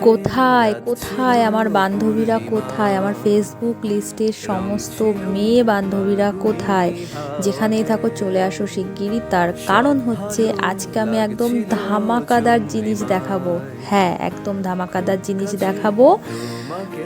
কোথায় কোথায় আমার বান্ধবীরা কোথায়? আমার ফেসবুক লিস্টের সমস্ত মেয়ে বান্ধবীরা কোথায়? যেখানেই থাকো চলে আসো শিগগিরই। তার কারণ হচ্ছে আজকে আমি একদম ধামাকাদার জিনিস দেখাবো। হ্যাঁ একদম ধামাকাদার জিনিস দেখাবো।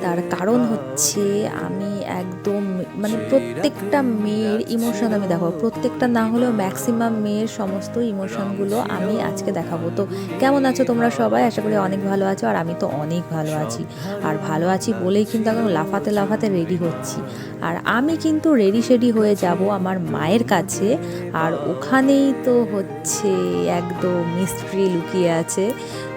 তার কারণ হচ্ছে আমি একদম মানে প্রত্যেকটা মেয়ের ইমোশন আমি দেখাবো। প্রত্যেকটা না হলেও ম্যাক্সিমাম মেয়ের সমস্ত ইমোশনগুলো আমি আজকে দেখাবো। তো কেমন আছো তোমরা সবাই? আশা করি অনেক ভালো আছো আর আমি তো অনেক ভালো আছি। আর ভালো আছি বলেই কিন্তু এখন লাফাতে লাফাতে রেডি হচ্ছি। আর আমি কিন্তু রেডি শেডি হয়ে যাব আমার মায়ের কাছে। আর ওখানেই তো হচ্ছে একদম মিস্ত্রি লুকিয়ে আছে।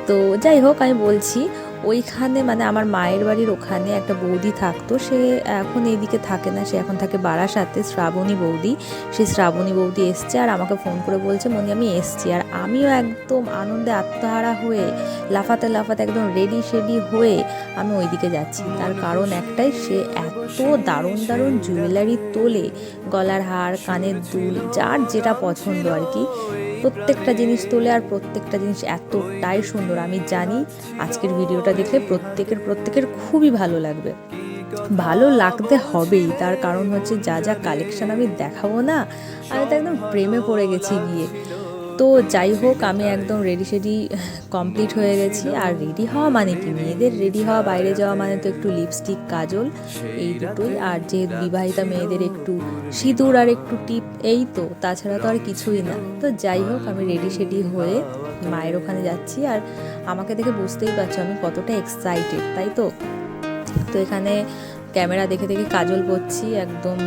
তো যাই হোক, আমি বলছি ওইখানে মানে আমার মায়ের বাড়ির ওখানে একটা বৌদি থাকতো, সে এখন এইদিকে থাকে না, সে এখন থাকে বারাসাতে, শ্রাবণী বৌদি। সেই শ্রাবণী বৌদি এসছে আর আমাকে ফোন করে বলছে, মনি, আমি এসছি। আর আমিও একদম আনন্দে আত্মহারা হয়ে, লাফাতে লাফাতে একদম রেডি শেডি হয়ে আমি ওইদিকে যাচ্ছি। তার কারণ একটাই, সে এত দারুণ দারুণ জুয়েলারি তোলে, গলার হার, কানের দুল, যার যেটা পছন্দ আর কি। প্রত্যেকটা জিনিস তোলে আর প্রত্যেকটা জিনিস এতটাই সুন্দর। আমি জানি আজকের ভিডিওটা দেখলে প্রত্যেকের প্রত্যেকের খুবই ভালো লাগবে। ভালো লাগতে হবেই। তার কারণ হচ্ছে যা যা কালেকশন আমি দেখাবো না, আমি তো একদম প্রেমে পড়ে গেছি গিয়ে। তো যাই হোক, আমি একদম রেডি সেডি কমপ্লিট হয়ে গেছি। আর রেডি হওয়া মানে কি? মেয়েদের রেডি হওয়া, বাইরে যাওয়া মানে তো একটু লিপস্টিক কাজল, এই দুটোই। আর যে বিবাহিতা, মেয়েদের একটু সিঁদুর আর একটু টিপ, এই তো, তাছাড়া তো আর কিছুই না। তো যাই হোক, আমি রেডি সেডি হয়ে মায়ের ওখানে যাচ্ছি। আর আমাকে দেখে বুঝতেই পারছ, আমি কতটা এক্সাইটেড তাই তো? তো এখানে ক্যামেরা দেখে দেখে কাজল করছি একদম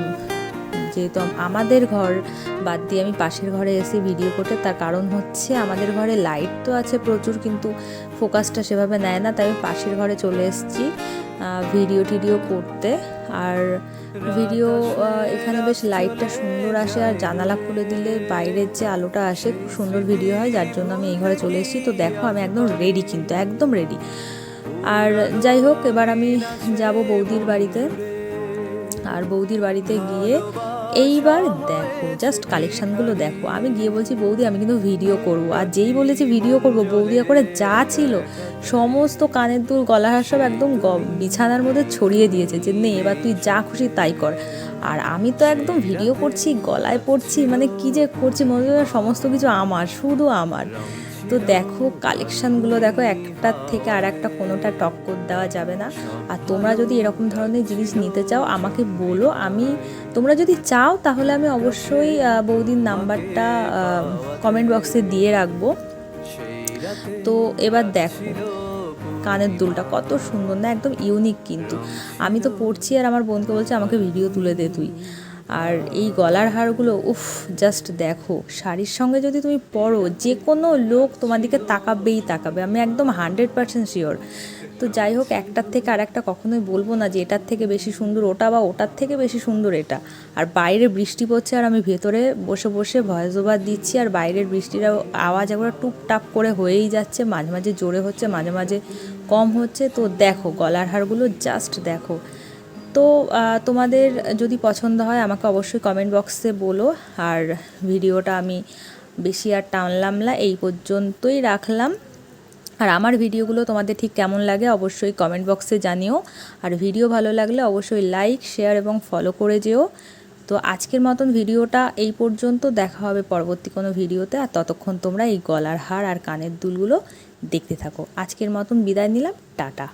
যেহেতু আমাদের ঘর, বাদ দিয়ে আমি পাশের ঘরে এসে ভিডিও করতে, তার কারণ হচ্ছে আমাদের ঘরে লাইট তো আছে প্রচুর, কিন্তু ফোকাসটা সেভাবে নেয় না, তাই আমি পাশের ঘরে চলে এসেছি ভিডিও টিডিও করতে। আর ভিডিও এখানে বেশ লাইটটা সুন্দর আসে, আর জানালা খুলে দিলে বাইরের যে আলোটা আসে, খুব সুন্দর ভিডিও হয়, যার জন্য আমি এই ঘরে চলে এসেছি। তো দেখো, আমি একদম রেডি কিন্তু, একদম রেডি আর যাই হোক, এবার আমি যাব বৌদির বাড়িতে। আর বৌদির বাড়িতে গিয়ে এইবার দেখো জাস্ট কালেকশানগুলো দেখো। আমি গিয়ে বলছি, বৌদি, আমি কিন্তু ভিডিও করব। আর যেই বলেছি ভিডিও করব, বৌদি করে যা ছিল, সমস্ত কানের দুল, গলার সব একদম বিছানার মধ্যে ছড়িয়ে দিয়েছে যে, নে, এবার তুই যা খুশি তাই কর। আর আমি তো একদম ভিডিও করছি, গলায় পড়ছি মানে কি যে করছি, মনে হয় সমস্ত কিছু আমার, শুধু আমার। তো দেখো কালেকশানগুলো দেখো একটার থেকে আর একটা কোনোটা টক্কর দেওয়া যাবে না। আর তোমরা যদি এরকম ধরনের জিনিস নিতে চাও, আমাকে বলো। আমি, তোমরা যদি চাও, তাহলে আমি অবশ্যই বৌদির নাম্বারটা কমেন্ট বক্সে দিয়ে রাখব। তো এবার দেখো কানের দুলটা কত সুন্দর না, একদম ইউনিক কিন্তু। আমি তো পড়ছি আর আমার বোনকে বলছে, আমাকে ভিডিও তুলে দে তুই। আর এই গলার হারগুলো, উফ জাস্ট দেখো। শাড়ির সঙ্গে যদি তুমি পরো যে কোনো লোক তোমার দিকে তাকাবেই তাকাবে। আমি একদম হান্ড্রেড পার্সেন্ট শিওর তো যাই হোক, একটার থেকে আর একটা কখনোই বলব না যে এটার থেকে বেশি সুন্দর ওটা বা ওটার থেকে বেশি সুন্দর এটা। আর বাইরে বৃষ্টি পড়ছে আর আমি ভেতরে বসে বসে ভয়েস ওভার দিচ্ছি আর বাইরের বৃষ্টির আওয়াজ একবার টুপটাপ করে হয়েই যাচ্ছে, মাঝে মাঝে জোরে হচ্ছে, মাঝে মাঝে কম হচ্ছে। তো দেখো, গলার হারগুলো জাস্ট দেখো। তো তোমাদের যদি পছন্দ হয় আমাকে অবশ্যই কমেন্ট বক্সে বলো। আর ভিডিওটা আমি বেশি আর টানলাম না, এই পর্যন্তই রাখলাম। আর আমার ভিডিওগুলো তোমাদের ঠিক কেমন লাগে অবশ্যই কমেন্ট বক্সে জানিও। আর ভিডিও ভালো লাগলে অবশ্যই লাইক শেয়ার এবং ফলো করে যেও। তো আজকের মতন ভিডিওটা এই পর্যন্ত। দেখা হবে পরবর্তী কোনো ভিডিওতে। আর ততক্ষণ তোমরা এই গলার হার আর কানের দুলগুলো দেখতে থাকো। আজকের মতন বিদায় নিলাম। টাটা।